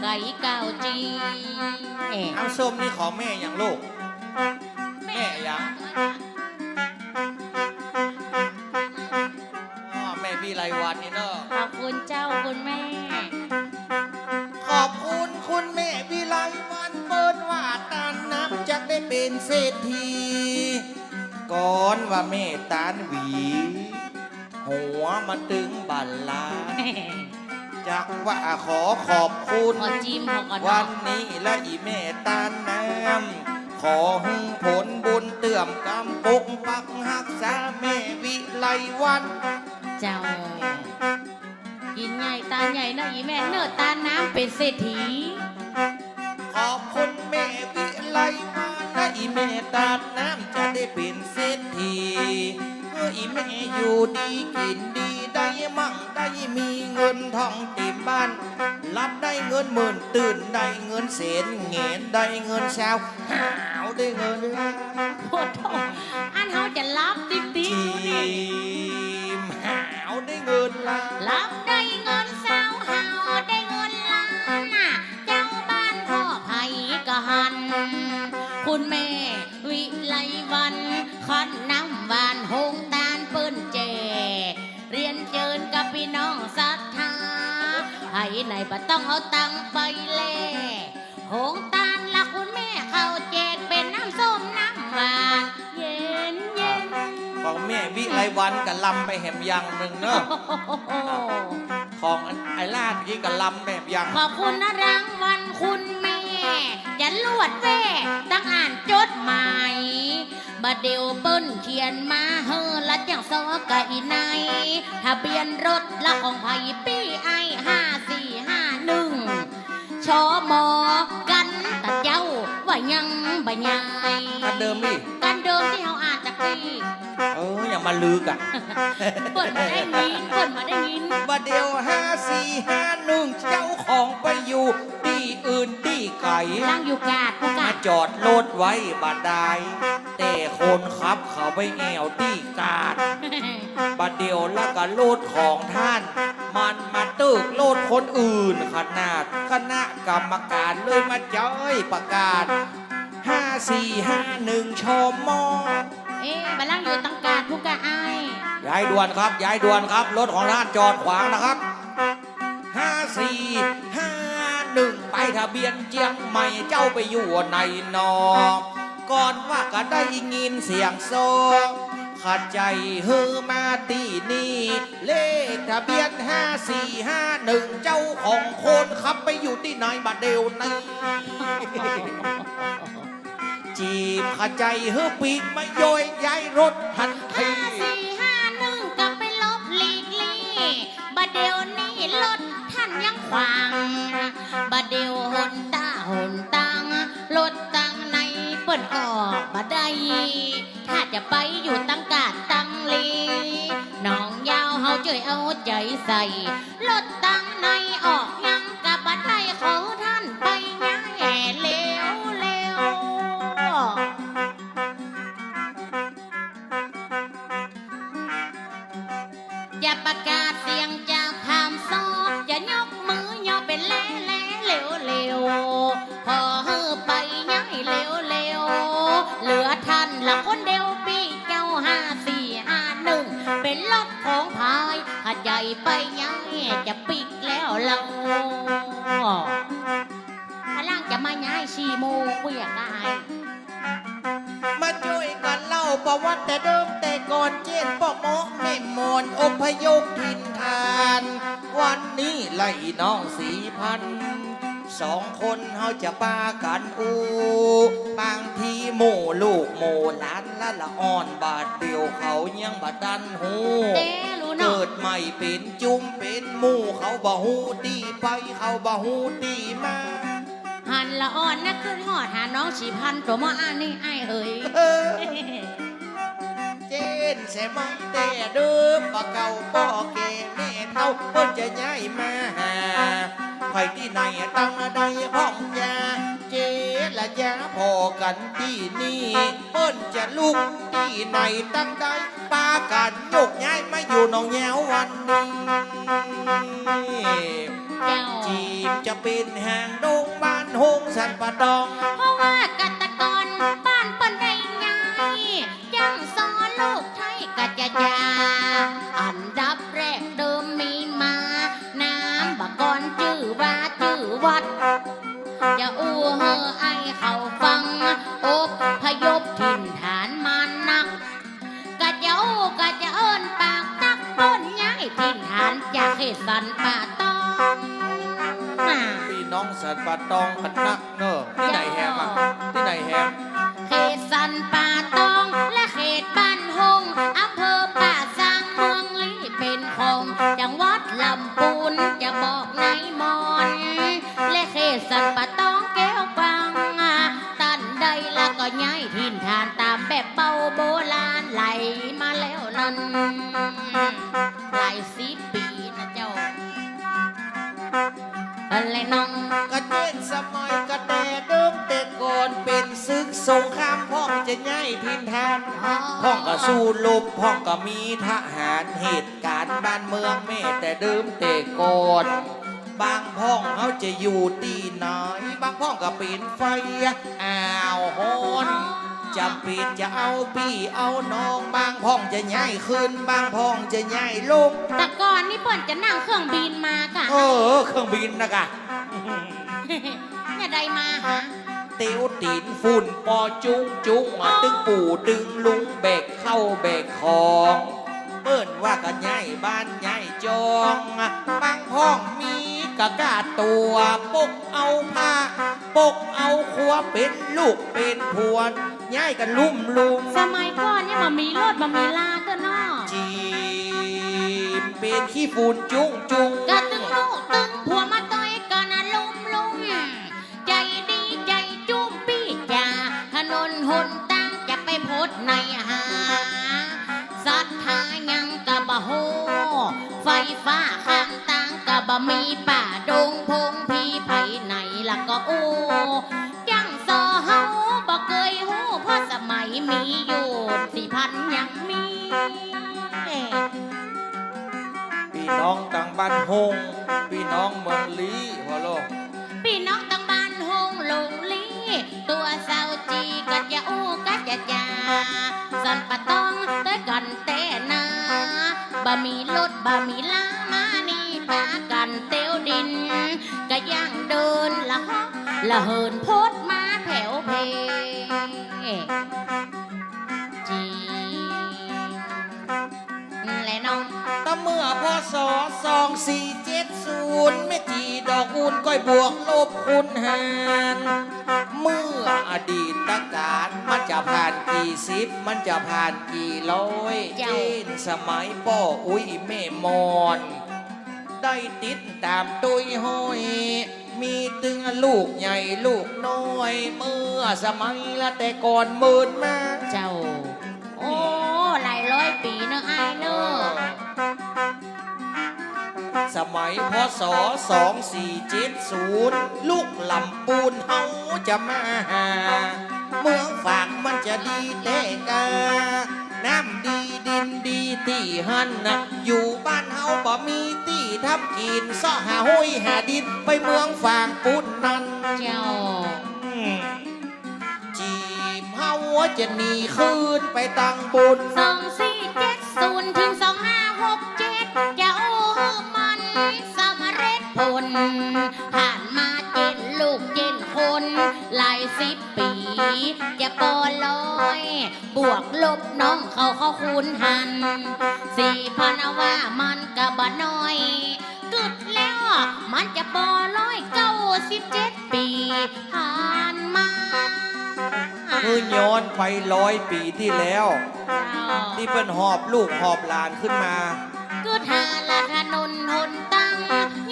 ไก่เก้าจีแหม่น้ำส้มนี่ของแม่อย่างลูก แม่ยังอ๋อแม่พี่ไรวันนี่เนาะขอบคุณเจ้าคุณแม่ ขอบคุณคุณแม่วิไลวันเปิดว่าตานนับจากได้เป็นเศรษฐีก่อนว่าแม่ตานหวี หัวมาตึงบัลลาด จากว่าขอขอบคุณ ขอจิ้มขอก่อนวัเนาะนนี้และอีแม่ตานน้ำขอหึงผลบุญเตื่อมกำปุกปักหักษาแม่วิไลวันเจ้ากินใหญ่ตาใหญ่นะอีแม่เนื้อตาน้ำเป็นเศรษฐี หาวได้เงินล้านโอ้โหอันเขาจะรับติ๊กติ๊กทีมหาวได้เงินล้านรับได้เงินสาวหาวได้เงินล้านน่ะเจ้าบ้านพ่อไผ่กะหัน คุณแม่วิไลวันขันน้ำหวานหงตาลเปิ้นแจกเรียนเจิญกับพี่น้องศรัทธาให้ไหนบ่ต้องเอาตังค์ไปแลหงตาลละคุณแม่ วิไลวันกับลำไปแหมยังหนึ่งเนอะโอ้โหของอันไอ้ลาดกี้กับลำแบบยังขอบคุณนะรางวัลคุณแม่จะลวดแว่ตั้งอ่านจดหมายมาเดียวเปิ้นเขียนมาเฮอละจังซอกะอีไนทะเบียนรถละของไผ่ปี้ไอห้าสี่ห้าหนึ่งชอมอกันตะเจ้าว่ายังบ่ยายกันเดิมดิกันเดิ มที่เขาอ่านจากที่เอออย่ามาลือกอะเปิดมาได้ยินเปิดมาได้ยินว่าเดียวห้าสี่ห้าหนึ่งเจ้าของไปอยู่ที่อื่นที่ไกลนั่งอยู่กาดผู้กามาดจอดรถไว้บาดายแต่คนขับเขาไปแอวที่กาด บัดเดียวแล้วก็โลดของท่าน มันมาตึกโลดคนอื่นขนาดคณะกรรมการเลยมาจ้อยประกาศ 5451ชมมอเอ๊ะมานั่งอยู่ตั้งกาดผู้กาไอายย้ายด่วนครับย้ายด่วนครับ รถของท่านจอดขวางนะครับ5451ไปทะเบียนเจียงใหม่เจ้าไปอยู่ในนอก่อนว่าก็ได้ยินเสียงโซขัดใจฮือมาตีนี่ เลขทะเบียน5451เจ้าของโคนขับไปอยู่ที่ไหนบัดเดวนี้ จีบขัดใจเฮือปีกไม่โยยย้ายรถทันทีห้าสี่ห้าหนึ่งกลับไปลบหลีกลี่บัดเดียวนี้รถท่านยังขวางบัดเดียวหนตาหนตังรถตังในเปิ้นออกบัดใดถ้าจะไปอยู่ตั้งกาดตั้งลีน้องยาวเฮาเจยเอาใจใส่รถตังในออก ละคนเดียวปีเจ้าห้าสี่ห้าหนึ่งเป็นรถของพายขัดใหญ่ไปย้ายจะปิกแล้วเราพลังจะมาย้ายชีโมงเวียกายมาช่วยกันเล่าประวัติแต่เดิมแต่ก่อนเจนปอหมอแม่มอนอพยพถิ่นฐาน วันนี้ไล่น้องสีพันธ สองคนเขาจะปากันอูบางทีหมู่ลูกหมู่หลานละละอ่อนบาดเดียวเขายังบาดันหูเต้รู้เนาะเกิดใหม่เป็นจุ้มเป็นหมู่เขาบ่หูดีไปเขาบ่หูดีมาหันละอ่อนนะขึ้นหอดหาน้องสีพันตัวมาอ่านนี่ไอ้ายเฮ้ยเออเจนใช่ไหมแต่เดิมบ่เก่าป่อแก่แม่เท่าเพิ่นจะย้ายมาหา ใครที่ไหนตั้งใดพ้องยาเจละยาพอกันที่นี่เพิ่นจะลุกที่ไหนตั้งใดปากันยกย้ายมาอยู่หนองแยววันนี้จีบจะเป็นแห่งดงบ้านหงสันปะดองเพราะว่ากัตกรบ้านเปิ้นได้ไงยังสอนลูกไทยกัจจยาอันดับ ไอเขาฟังอบพยพถิ่นฐานมานัก กะจะอู้กะจะเอิ้นปากตักต้นย้ายถิ่นฐานจากเขตสันป่าตองพี่น้องสันป่าตองกันนักเนอะที่ไหนแฮมอะที่ไหนแฮม จะย้ายทินทานพ่องก็สู้รบพ่องก็มีทหารเหตุการณ์บ้านเมืองแม่แต่เดิมแต่ก่อนบางพ่องเขาจะอยู่ที่ไหนบางพ่องก็เป็นไฟอ้าวฮอนจำเป็นจะเอาพี่เอาน้องบางพ่องจะย้ายขึ้นบางพ่องจะย้ายลงแต่ก่อนนี่เปิ่นจะนั่งเครื่องบินมากะเออเครื่องบินนะกะเนี่ยใดมาหา เตียวตีนฝุ่นปอจุ้งจุ้งอะตึงปู่ตึงลุงแบกเข้าแบกของเปิ้นว่ากันใหญ่บ้านใหญ่จองอะบางห้องมีกะกาตัวปกเอาผ้าปกเอาครัวเป็นลูกเป็นพวนย้ายกันลุ่มลุมสมัยก่อนเนี่ยมันมีรถมันมีลาก็เนาะจีมเป็นขี้ฝุ่นจุ้งจุ้งกะ มัยมีอยู่สี่พันยังมีพี่น้องต่างบ้านหงพี่น้องเมืองลีพอโลกพี่น้องตั้งบ้านหงลงลีตัวเศร้าจีกัจะอู้กัจะจาสันปะต้องเต้ยกันเต้นาบะมีรถบะมีลามานี่ปากันเตียวดินก็ย่างเดินละฮอกละเหินโพดมาแถวเพ ศสองสี่เจ็ดศูนย์แม่จีดอกอุ่นก้อยบวกลบคูณหารเมื่ออดีตการมันจะผ่านกี่สิบ มันจะผ่านกี่ร้อยเจ้า เช่นสมัยป้ออุ้ยแม่มอน ได้ติดตามตุยห้อย มีตึงลูกใหญ่ลูกน้อย เมื่อสมัยละแต่ก่อนหมื่นมา เจ้า โอ้ หลายร้อยปีเนอะไอ้ายเนอะ สมัยพศ2470 ลูกลำปูนเฮาจะมาหา เมืองฝากมันจะดีแต่กา น้ำดีดินดีที่หันนะอยู่บ้านเฮาบ่มีที่ทำกินซ่อหาห้อยหาดินไปเมืองฝางปุนนั้นเจ้าอืมจีบเฮาจะหนีคืนไปตังบุญ สองสี่เจ็ดศูนย์ถึงสองห้าหกเจ็ด จะปอลอย บวกลบน้องเขาเขาคูณหัน สี่พันว่ามันกะบ่น้อยกึดแล้วมันจะปอร้อยเก้าสิบเจ็ดปีผ่านมาคือย้อนไปร้อยปีที่แล้ว ที่เป็นหอบลูกหอบหลานขึ้นมา ก็ทาละถนนหนตั้ง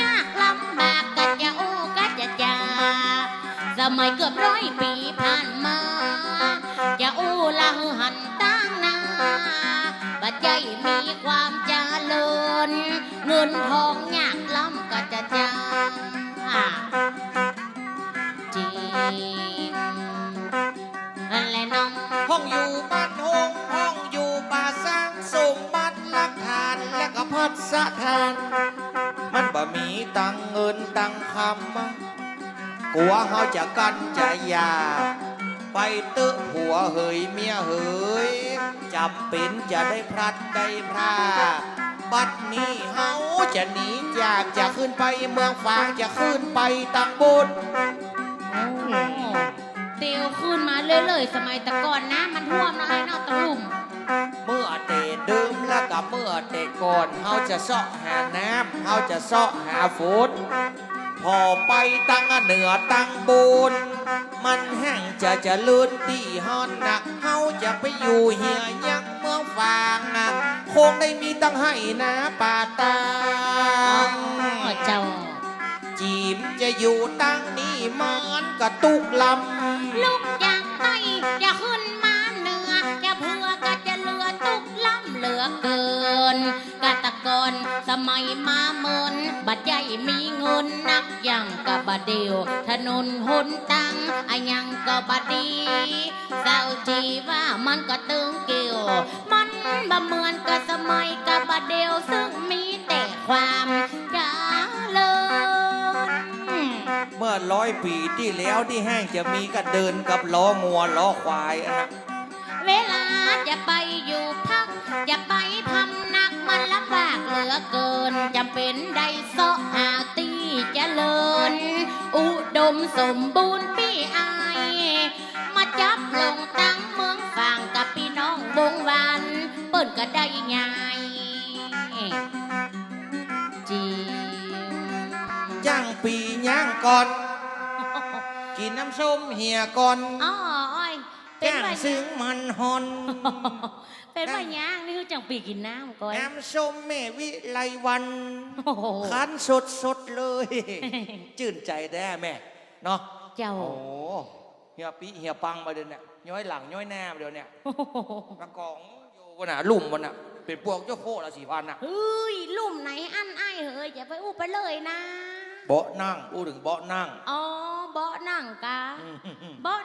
ยากลำบากกัจะโอ้กัจะจาสมัยเกือบร้อยปีผ่าน เงินทองยากลำกัจะจาจริงนั่นแหละน้องห้องอยู่บ้านหงห้องอยู่ป่าสร้างสมบัติหลักฐานและก็พัดสะทาน มันบ่มีตังเงินตังคำกลัวเฮาจะกันจะยาไปตึกผัวเหยเมียเหยจำเป็นจะได้พลัดได้พราด บัดนี้เฮาจะหนีจากจะขึ้นไปเมืองฟางจะขึ้นไปตังบุญโอ้เตียวขึ้นมาเรื่อยๆ สมัยแตะก่อนนะ มันท่วมนะไอ้นอกตะลุ่มเมื่อเตะดื่มแล้วกับเมื่อเตะก่อนเฮาจะเสาะหาน้ำเฮาจะเสาะหาฝนพอไปตั้งเหนือตั้งบุญมันแห้งจะจะลื่นตีฮอนนะเฮาจะไปอยู่เหียยังเมืองฟางนะ คงได้มีตั้งให้นะป่าตังอ๋อเจ้า จีมจะอยู่ตั้งนี้มันกระตุกลำลูกอยากไปอย่าขึ้นมาเหนืออย่าเพื่อก็จะเหลือตุกล้ำเหลือเกินกาตะกอนสมัยมาเมินบัดใหญ่มีเงินนักอย่างกับบดเดียวถนนหนตังอะยังก็บดดีเศร้าจีว่ามันก็ตึงเกี่ยวมัน บ่เหมือนกับสมัยกับบดเดียวซึ่งมีแต่ความเจริญเมื่อร้อยปีที่แล้วที่แห้งจะมีก็เดินกับล้องัวล้อควายอะนะเวลาจะไปอยู่พัก จะไปพำนักมันลำบากเหลือเกินจำเป็นได้เสาะหาตีเจริญ อุดมสมบูรณ์พี่อาย มาจับลงตั้ง เปิดก็ได้ง่ายจริงย่างปีย่างก่อน กินน้ำส้มเหี่ยก่อนอ๋ออ้อยเป็นย่างว่าซึ้งมันฮอน เป็นว่าย่างนี่คือจังปีกินน้ำก่อนน้ำส้มแม่วิไลวันโอ้โหคันสดสดๆเลย จื่นใจแด้แม่เนาะเจ้าโอ้เหี่ยปีเหี่ยปังมาเดี๋ยวเนี่ยย้อยหลังย้อยหน้ามาเดี๋ยวเนี่ยกระกองอยู่บ นน่ะลุ่มบนน่ะเป็นพวกเจ้าโคละสี่พันน่ะเฮ้ยลุ่มไหนอันไอ้ายเฮ้ยอย่าไปอู้ไปเลยนะ เบาะนั่งอู้ถึงเบาะนั่ง อ๋อเบาะนั่งกาอืม เบาะ